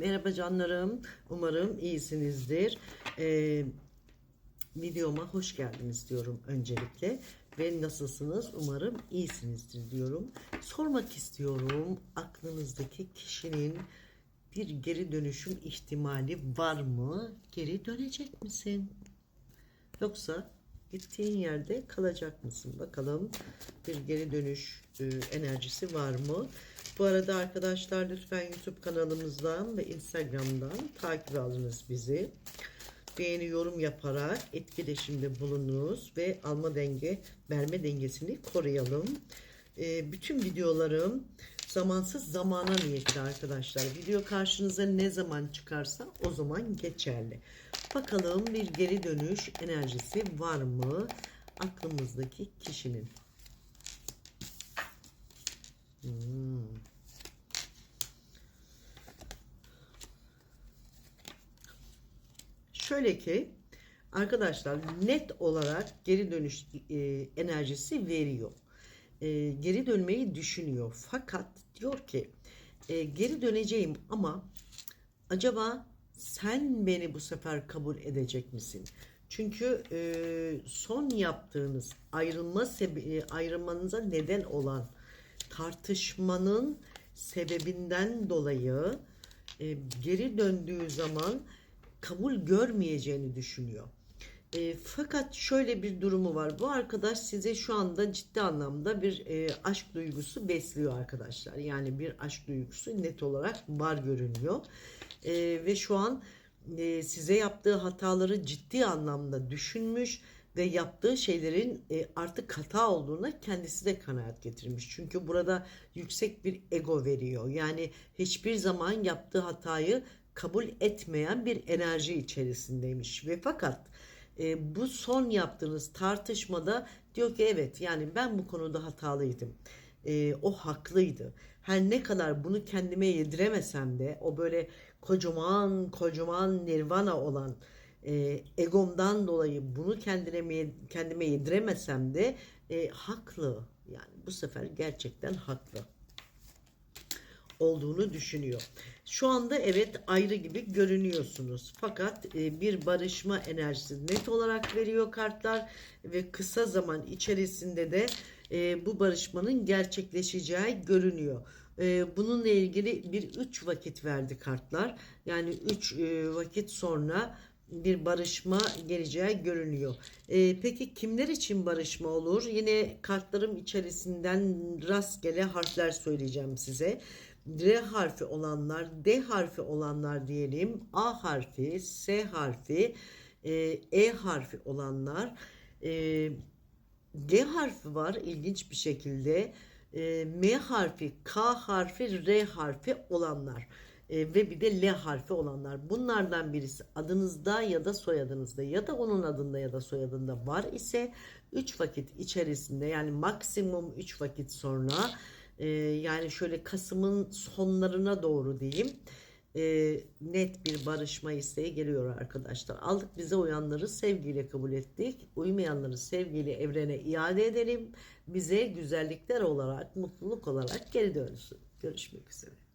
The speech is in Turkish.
Merhaba canlarım. Umarım iyisinizdir. Ee, videoma hoş geldiniz diyorum öncelikle. Ve nasılsınız? Umarım iyisinizdir diyorum. Sormak istiyorum. Aklınızdaki kişinin bir geri dönüşüm ihtimali var mı? Geri dönecek misin? Yoksa gittiğin yerde kalacak mısın? Bakalım bir geri dönüş e, enerjisi var mı? Bu arada arkadaşlar lütfen YouTube kanalımızdan ve Instagram'dan takip alınız bizi. Beğeni yorum yaparak etkileşimde bulununuz ve alma denge verme dengesini koruyalım. E, bütün videolarım zamansız zamana niyetli arkadaşlar. Video karşınıza ne zaman çıkarsa o zaman geçerli. Bakalım bir geri dönüş enerjisi var mı aklımızdaki kişinin? Şöyle ki arkadaşlar net olarak geri dönüş e, enerjisi veriyor. E, geri dönmeyi düşünüyor. Fakat diyor ki e, geri döneceğim ama acaba sen beni bu sefer kabul edecek misin? Çünkü e, son yaptığınız ayrılma sebe- ayrılmanıza neden olan tartışmanın sebebinden dolayı e, geri döndüğü zaman kabul görmeyeceğini düşünüyor. E, fakat şöyle bir durumu var. Bu arkadaş size şu anda ciddi anlamda bir e, aşk duygusu besliyor arkadaşlar. Yani bir aşk duygusu net olarak var görünüyor. E, ve şu an e, size yaptığı hataları ciddi anlamda düşünmüş ve yaptığı şeylerin e, artık hata olduğuna kendisi de kanaat getirmiş. Çünkü burada yüksek bir ego veriyor. Yani hiçbir zaman yaptığı hatayı kabul etmeyen bir enerji içerisindeymiş ve fakat e, bu son yaptığınız tartışmada diyor ki evet yani ben bu konuda hatalıydım. E, o haklıydı. Her ne kadar bunu kendime yediremesem de o böyle kocaman kocaman nirvana olan e, egomdan dolayı bunu kendine kendime yediremesem de e, haklı. Yani bu sefer gerçekten haklı olduğunu düşünüyor. Şu anda evet ayrı gibi görünüyorsunuz. Fakat e, bir barışma enerjisi net olarak veriyor kartlar ve kısa zaman içerisinde de e, bu barışmanın gerçekleşeceği görünüyor. E, bununla ilgili bir üç vakit verdi kartlar. Yani üç vakit sonra bir barışma geleceği görünüyor. Ee, peki kimler için barışma olur? Yine kartlarım içerisinden rastgele harfler söyleyeceğim size. R harfi olanlar, D harfi olanlar diyelim, A harfi, S harfi, e, E harfi olanlar, e, G harfi var ilginç bir şekilde, e, M harfi, K harfi, R harfi olanlar ve bir de L harfi olanlar. Bunlardan birisi adınızda ya da soyadınızda ya da onun adında ya da soyadında var ise 3 vakit içerisinde yani maksimum 3 vakit sonra e, yani şöyle Kasım'ın sonlarına doğru diyeyim e, net bir barışma isteği geliyor arkadaşlar. Aldık bize uyanları sevgiyle kabul ettik. Uymayanları sevgiyle evrene iade edelim. Bize güzellikler olarak, mutluluk olarak geri dönsün. Görüşmek üzere.